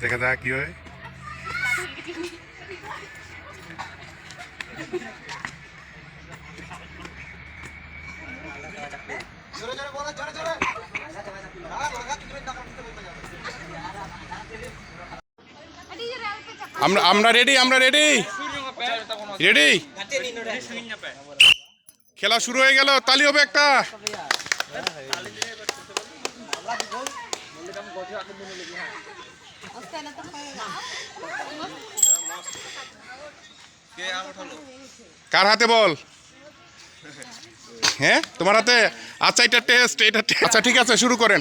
দেখা যাক কি হয়। আমরা আমরা রেডি আমরা রেডি রেডি খেলা শুরু হয়ে গেল তালি হবে একটা। কার হাতে বল? হ্যাঁ? তোমার হাতে? আচ্ছা এটা টেস্ট এটা। আচ্ছা ঠিক আছে, শুরু করেন।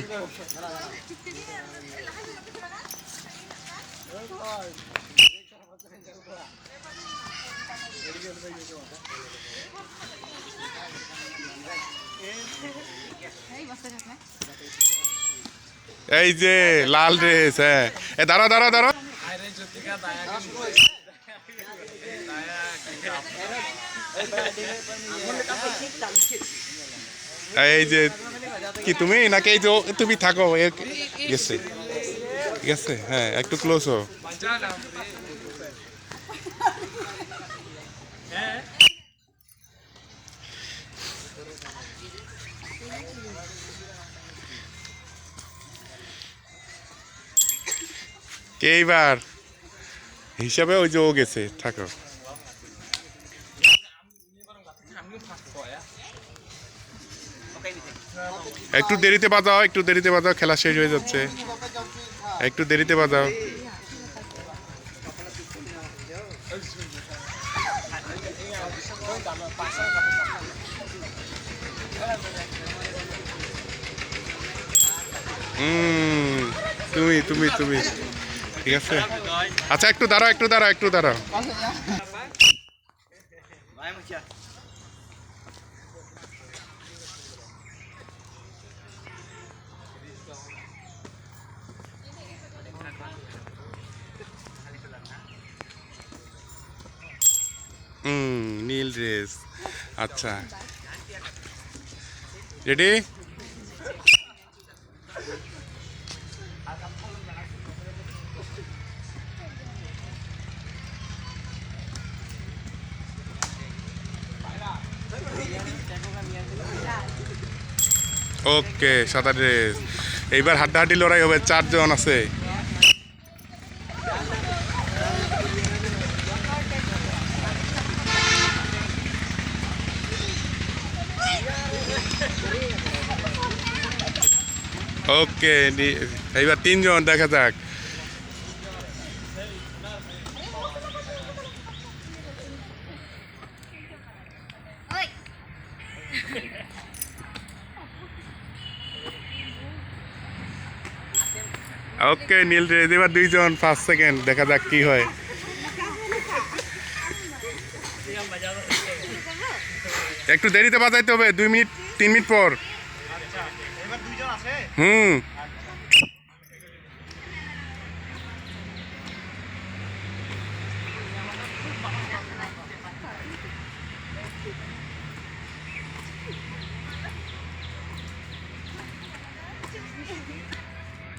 এই যে, লাল ড্রেস হ্যাঁ। এ দাঁড়া দাঁড়া দাঁড়া এই যে, কি তুমি? নাকি এই যে তুমি থাকো গেছে আছে। হ্যাঁ একটু ক্লোজ হো কে এইবার হিসাবে ওই যে ও গেছে, থাকো। একটু দেরিতে বাজাও, একটু দেরিতে বাজাও, খেলা শেষ হয়ে যাচ্ছে। একটু দেরিতে বাজাও। তুমি তুমি তুমি। ঠিক আছে। আচ্ছা একটু দাঁড়াও একটু দাঁড়াও একটু দাঁড়াও। হুম নীল ড্রেস আচ্ছা। রেডি ওকে সাদা ড্রেস এইবার হাড্ডাহাড্ডি লড়াই হবে চারজন আছে। ওকে এইবার তিনজন দেখা যাক। ওকে নীল ড্রেস এবার দুইজন পাঁচ সেকেন্ড দেখা যাক কি হয়। একটু দেরিতে বাজাইতে হবে দুই মিনিট তিন মিনিট পর। হুম।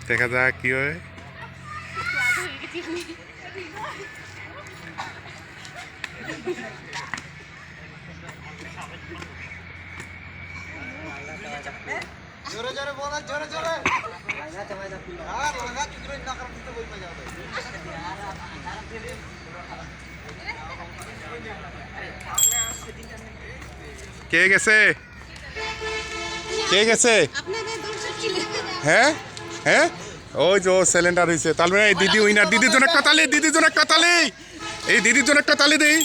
দেখা যাক কি হয়। জোরে জোরে বলা জোরে জোরে। আর লাগা চুদ্র না করার দিতে বই মজা হবে কে গেছে? কে গেছে? হ্যাঁ? হ্যাঁ? ওই যে ও সিলিন্ডার হয়েছে মানে এই দিদি উইনার দিদির জন্য একটা তালি, দিদির জন্য এই দিদির জন্য একটা দিই।